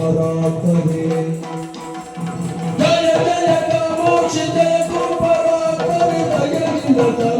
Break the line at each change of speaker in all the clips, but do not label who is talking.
Thank you.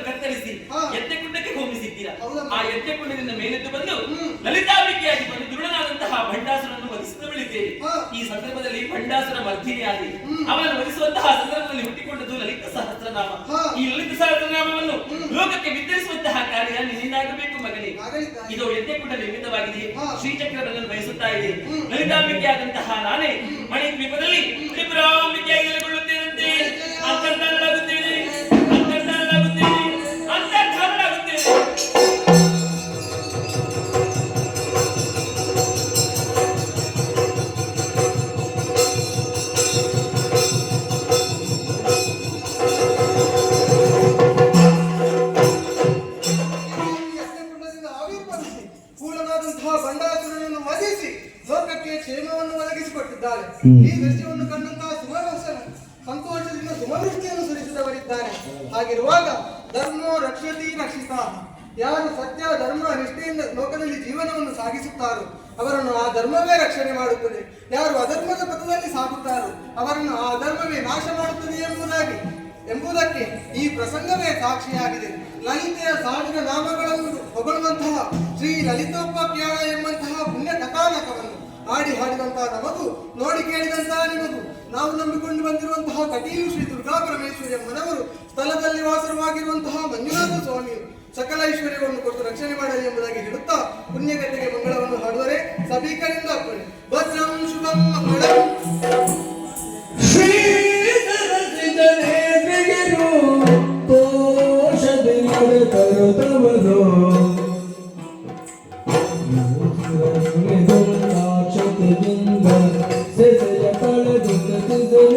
ಅಂಗಾಂಗಗಳನ್ನು ಕತ್ತರಿಸಿ
ಯಜ್ಞ
ಕುಂಡಕ್ಕೆ ಹೋಮಿಸಿದ್ದೀರಾ
ಆ
ಆ ಯಜ್ಞಕುಂಡದಿಂದ ಮೇಲೆದ್ದು ಬಂದು ಲಲಿತಾಂಬಿಕೆಯಾಗಿ ಬಂದು ದೃಢನಾದಂತಹ ಭಂಡಾಸುರನ್ನು ವಧಿಸಿದ ಬಳಿದ್ದೇವೆ ಈ ಸಂದರ್ಭದಲ್ಲಿ ಭಂಡಾಸುರ ಮರ್ಧಿನಿಯಾಗಿ ಅವನನ್ನು ವಧಿಸುವಂತಹ ಸಂದರ್ಭದಲ್ಲಿ ಹುಟ್ಟಿಕೊಂಡದ್ದು ಲಲಿತ ಸಹಸ್ರನಾಮ. ಈ ಲಲಿತ ಸಹಸ್ರನಾಮವನ್ನು ಲೋಕಕ್ಕೆ ವಿತರಿಸುವಂತಹ ಕಾರ್ಯ ನಿನ್ನಾಗಬೇಕು ಮಗನೇ. ಇದು ಯಜ್ಞಕುಂಡ ನಿರ್ಮಿತವಾಗಿದೆ.
ಶ್ರೀ
ಶ್ರೀಚಕ್ರವನ್ನು ಬಯಸುತ್ತಾ ಇದೆ. ಲಲಿತಾಂಬಿಕೆಯಾದಂತಹ ನಾನೇ ಮಣಿ ದ್ವೀಪದಲ್ಲಿ ತ್ರಿಪುರಾಂಬಿಕೆಯಾಗಿ ನೆಲೆಗೊಳ್ಳುತ್ತೇನಂತೆ?
ಕೂಡನಾದಂತಹ ಬಂಡಾಸುರನನ್ನು ವಧಿಸಿ ಲೋಕಕ್ಕೆ ಕ್ಷೇಮವನ್ನು ಒದಗಿಸಿಕೊಟ್ಟಿದ್ದಾರೆ. ಈ ದೃಶ್ಯವನ್ನು ಕಂಡಂತಹ ಸುಮರಸನ ಸಂತೋಷದಿಂದ ಸುಮವೃಷ್ಟಿಯನ್ನು ಸುರಿಸಿದವರಿದ್ದಾರೆ. ಹಾಗಿರುವಾಗ ಧರ್ಮೋ ರಕ್ಷತಿ ರಕ್ಷಿತ. ಯಾರು ಸತ್ಯ ಧರ್ಮ ನಿಷ್ಠೆಯಿಂದ ಲೋಕದಲ್ಲಿ ಜೀವನವನ್ನು ಸಾಗಿಸುತ್ತಾರೋ ಅವರನ್ನು ಆ ಧರ್ಮವೇ ರಕ್ಷಣೆ ಮಾಡುತ್ತದೆ. ಯಾರು ಅಧರ್ಮದ ಪಥದಲ್ಲಿ ಸಾಗುತ್ತಾರೋ ಅವರನ್ನು ಆ ಧರ್ಮವೇ ನಾಶ ಮಾಡುತ್ತದೆ ಎಂಬುದಾಗಿ ಎಂಬುದಕ್ಕೆ ಈ ಪ್ರಸಂಗವೇ ಸಾಕ್ಷಿಯಾಗಿದೆ. ಲಲಿತೆಯ ಸಾಧನ ನಾಮಗಳನ್ನು ಹೊಗಳುವಂತಹ ಶ್ರೀ ಲಲಿತೋಪಾಖ್ಯಾನ ಎಂಬಂತಹ ಪುಣ್ಯ ಕಥಾನಕವನ್ನು ಹಾಡಿ ಹಾಡಿದಂತಹ ನಮಗೂ ನೋಡಿ ಕೇಳಿದಂತಹ ನಿಮಗೂ. ನಾವು ನಂಬಿಕೊಂಡು ಬಂದಿರುವಂತಹ ಕಟೀಲು ಶ್ರೀ ದುರ್ಗಾ ಪರಮೇಶ್ವರಿ ಎಂಬನವರು ಸ್ಥಳದಲ್ಲಿ ವಾಸವಾಗಿರುವಂತಹ ಮಂಜುನಾಥ ಸ್ವಾಮಿ ಸಕಲ ಐಶ್ವರ್ಯವನ್ನು ಕೊಟ್ಟು ರಕ್ಷಣೆ ಮಾಡಲಿ ಎಂಬುದಾಗಿ ಹೇಳುತ್ತಾ ಪುಣ್ಯಗಟ್ಟೆಗೆ ಮಂಗಳವನ್ನು ಹಾಡುವರೆ, ಸಭೀಕರಿಂದ ಭದ್ರಂ ಶುಭಂ ಮಂಗಳಂ.
ಶ್ರೀ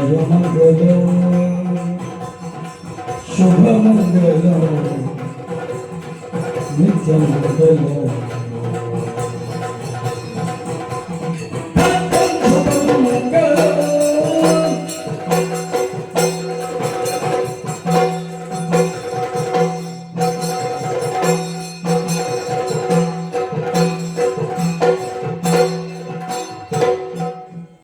ಜಯ ಮಂಗಳಂ ಶುಭ ಮಂಗಳಂ ನಿತ್ಯ ಮಂಗಳಂ